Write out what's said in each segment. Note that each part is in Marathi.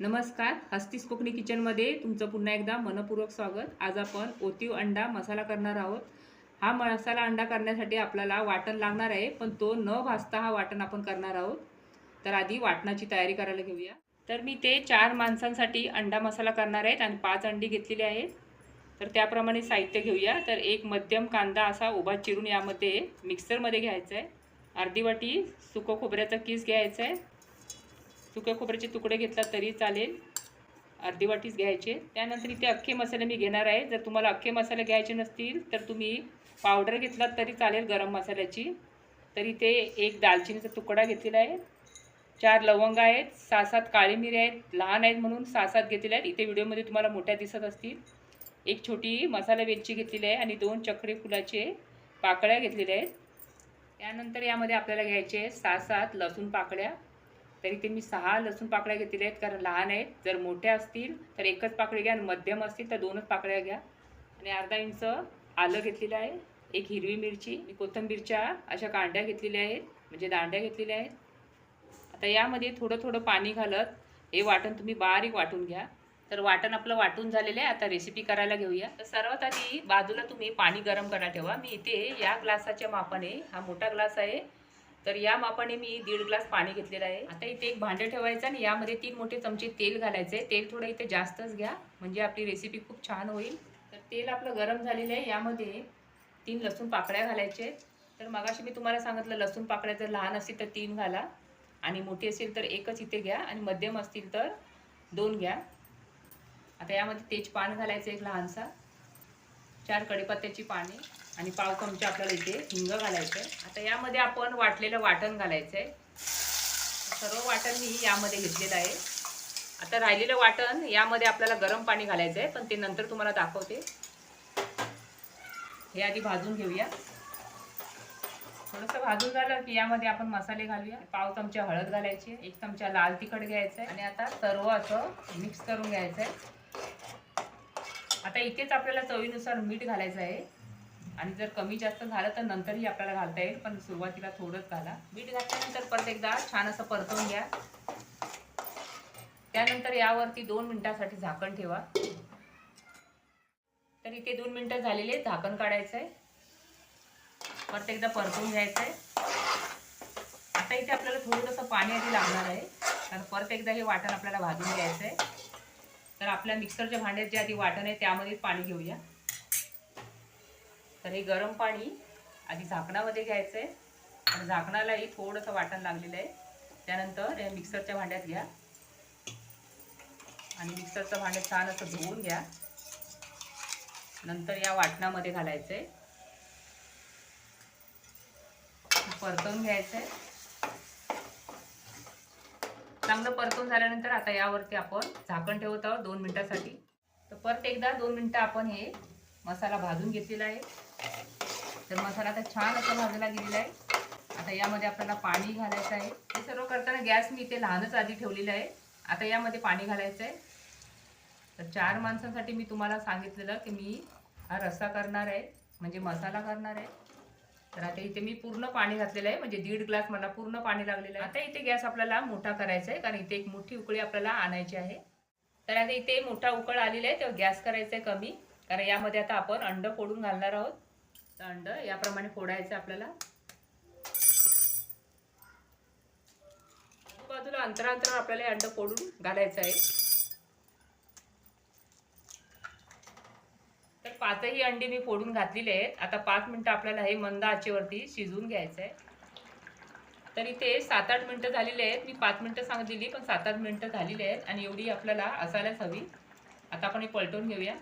नमस्कार हस्तीस कोकणी किचनमध्ये तुमचं पुन्हा एकदा मनपूर्वक स्वागत. आज आपण ओतीव अंडा मसाला करणार आहोत. हा मसाला अंडा करण्यासाठी आपल्याला वाटण लागणार आहे पण तो न भाजता हा वाटण आपण करणार आहोत. तर आधी वाटणाची तयारी करायला घेऊया. तर मी ते चार माणसांसाठी अंडा मसाला करणार आहेत आणि पाच अंडी घेतलेली आहेत. तर त्याप्रमाणे साहित्य घेऊया. तर एक मध्यम कांदा असा उभा चिरून यामध्ये मिक्सरमध्ये घ्यायचा आहे. अर्धी वाटी सुकं खोबऱ्याचा किस घ्यायचा आहे. सुक्या खोबऱ्याचे तुकडे घेतला तरी चालेल. अर्धी वाटीच घ्यायचे. त्यानंतर इथे अख्खे मसाले मी घेणार आहे. जर तुम्हाला अख्खे मसाले घ्यायचे नसतील तर तुम्ही पावडर घेतलात तरी चालेल गरम मसाल्याची. तर इथे एक दालचिनीचा तुकडा घेतलेला आहे. चार लवंग आहेत सहा सात काळी मिरी आहेत लहान आहेत म्हणून सहा सात घेतलेल्या आहेत. इथे व्हिडिओमध्ये तुम्हाला मोठ्या दिसत असतील. एक छोटी मसाला वेलची घेतलेली आहे आणि दोन चक्री फुलाचे पाकळ्या घेतलेल्या आहेत. त्यानंतर यामध्ये आपल्याला घ्यायचे आहे सहा सात लसूण पाकळ्या. तरी ते मी सहा लसूण पाकळ्या घेतलेल्या आहेत कारण लहान आहेत. जर मोठ्या असतील तर एकच पाकळी घ्या आणि मध्यम असतील तर दोनच पाकळ्या घ्या. आणि अर्धा इंच आलं घेतलेलं आहे. एक हिरवी मिरची आणि कोथिंबीरच्या अशा कांड्या घेतलेल्या आहेत म्हणजे दांड्या घेतलेल्या आहेत. आता यामध्ये थोडं थोडं पाणी घालत हे वाटण तुम्ही बारीक वाटून घ्या. तर वाटण आपलं वाटून झालेलं आहे. आता रेसिपी करायला घेऊया. तर सर्वात आधी बाजूला तुम्ही पाणी गरम करा ठेवा. मी इथे या ग्लासाच्या मापाने हा मोठा ग्लास आहे तर या मापाने मी दीड ग्लास पाणी घेतलेलं आहे. आता इथे एक भांडं ठेवायचं आणि यामध्ये तीन मोठे चमचे तेल घालायचे तेल थोडं इथे जास्तच घ्या म्हणजे आपली रेसिपी खूप छान होईल. तर तेल आपलं गरम झालेलं आहे. यामध्ये तीन लसूण पाकळ्या घालायचे. तर मगाशी मी तुम्हाला सांगितलं लसूण पाकळ्या जर लहान असतील तर तीन घाला. आणि मोठी असेल तर एकच इथे घ्या. आणि मध्यम असतील तर दोन घ्या. आता यामध्ये तेजपान घालायचं एक लहानसा. चार कढीपत्त्याची पाने आणि पाव चमचा आपल्याला इथे हिंग घालायचं आहे. आता यामध्ये आपण वाटलेलं वाटण घालायचं आहे. सर्व वाटण मी यामध्ये घेतलेलं आहे. आता राहिलेलं वाटण यामध्ये आपल्याला गरम पाणी घालायचं आहे पण ते नंतर तुम्हाला दाखवते. हे आधी भाजून घेऊया. थोडंसं भाजून झालं की यामध्ये आपण मसाले घालूया. पाव चमचा हळद घालायची एक चमचा लाल तिखट घ्यायचं आहे. आणि आता सर्व असं मिक्स करून घ्यायचं आहे. आता इथेच आपल्याला चवीनुसार मीठ घालायचं आहे. आणि जर कमी जास्त झालं तर नंतरही आपल्याला घालता येईल पण सुरुवातीला थोडंच घाला. मीठ घातल्यानंतर परत एकदा छान असं परतवून घ्या. त्यानंतर यावरती दोन मिनटासाठी झाकण ठेवा. तर इथे दोन मिनटं झालेले झाकण काढायचं आहे. परत एकदा परतवून घ्यायचं आहे. आता इथे आपल्याला थोडंसं पाणी आधी लागणार आहे. कारण परत एकदा हे वाटण आपल्याला भाजून घ्यायचं आहे. तर आपल्या मिक्सरच्या भांड्यात जे आधी वाटण आहे त्यामध्येच पाणी घेऊया. तर हे गरम पाणी आधी झाकणामध्ये घ्यायचं आहे आणि झाकणालाही थोडंसं वाटण लागलेलं आहे. त्यानंतर हे मिक्सरच्या भांड्यात घ्या. आणि मिक्सरचं भांडं छान असं धुवून घ्या. नंतर या वाटणामध्ये घालायचं आहे परतवून घ्यायचं आहे चांगलं परतून झाल्यानंतर आता यावरती आपण झाकण ठेवत आहोत दोन मिनटासाठी. तर परत एकदा दोन मिनटं आपण हे मसाला भाजून घेतलेला आहे. तर मसाला आता छान असा भाजला गेलेला आहे. आता यामध्ये आपल्याला पाणी घालायचं आहे. हे सर्व करताना गॅस मी इथे लहानच आधी ठेवलेलं आहे. आता यामध्ये पाणी घालायचं आहे. तर चार माणसांसाठी मी तुम्हाला सांगितलेलं की मी हा रस्सा करणार आहे. म्हणजे मसाला करणार आहे. तर आता इथे मी पूर्ण पाणी घातलेलं आहे. म्हणजे दीड ग्लास मला पूर्ण पाणी लागलेलं आहे. आता इथे गॅस आपल्याला मोठा करायचा आहे कारण इथे एक मोठी उकळी आपल्याला आणायची आहे. तर आता इथे मोठा उकळ आलेला आहे तेव्हा गॅस करायचा आहे कमी. कारण यामध्ये आता आपण अंड फोडून घालणार आहोत. तर अंड याप्रमाणे फोडायचं आपल्याला. बाजूला अंतरांतर आपल्याला हे अंड फोडून घालायचं आहे. पाचही अंडी मी फोडून घातलेली आहेत. आता पाच मिनटं आपल्याला हे मंद आचेवरती शिजवून घ्यायचं आहे तर इथे सात आठ मिनटं झालेले आहेत. मी पाच मिनटं सांगितलेली पण सात आठ मिनटं झालेली आहेत आणि एवढी आपल्याला असायलाच हवी. आता आपण हे पलटवून घेऊया.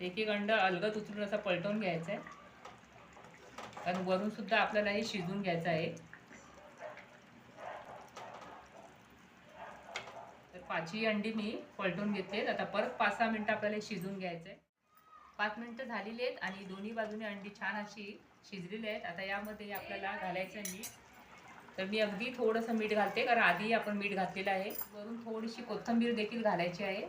एक एक अंड अलगत उचलून असं पलटवून घ्यायचं आहे कारण वरूनसुद्धा आपल्याला हे शिजवून घ्यायचं आहे. तर पाचही अंडी मी पलटून घेतलेत आता परत पाच सहा मिनटं आपल्याला शिजून घ्यायचं आहे पाच मिनटं झालेली आहेत आणि दोन्ही बाजूने अंडी छान अशी शिजलेली आहेत. आता यामध्ये आपल्याला घालायचं आहे मीठ. तर मी अगदी थोडंसं मीठ घालते कारण आधी आपण मीठ घातलेलं आहे. वरून थोडीशी कोथिंबीर देखील घालायची आहे.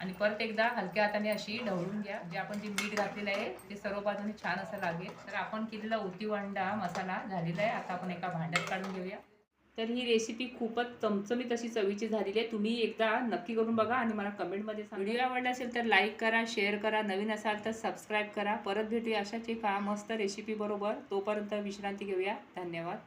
आणि परत एकदा हलक्या हाताने अशी ढवळून घ्या. जे आपण जे मीठ घातलेलं आहे ते सर्व बाजूने छान असं लागेल. तर आपण केलेला उतीव अंडा मसाला झालेला आहे. आता आपण एका भांड्यात काढून घेऊया. तर ही रेसिपी खूपच चमचमीत अशी चवीची झालेली आहे. तुम्ही एकदा नक्की करून बघा आणि मला कमेंटमध्ये सांगा. व्हिडिओ आवडला असेल तर लाईक करा शेअर करा नवीन असाल तर सबस्क्राईब करा. परत भेटूया अशाच एका मस्त रेसिपी बरोबर. तोपर्यंत विश्रांती घेऊया. धन्यवाद.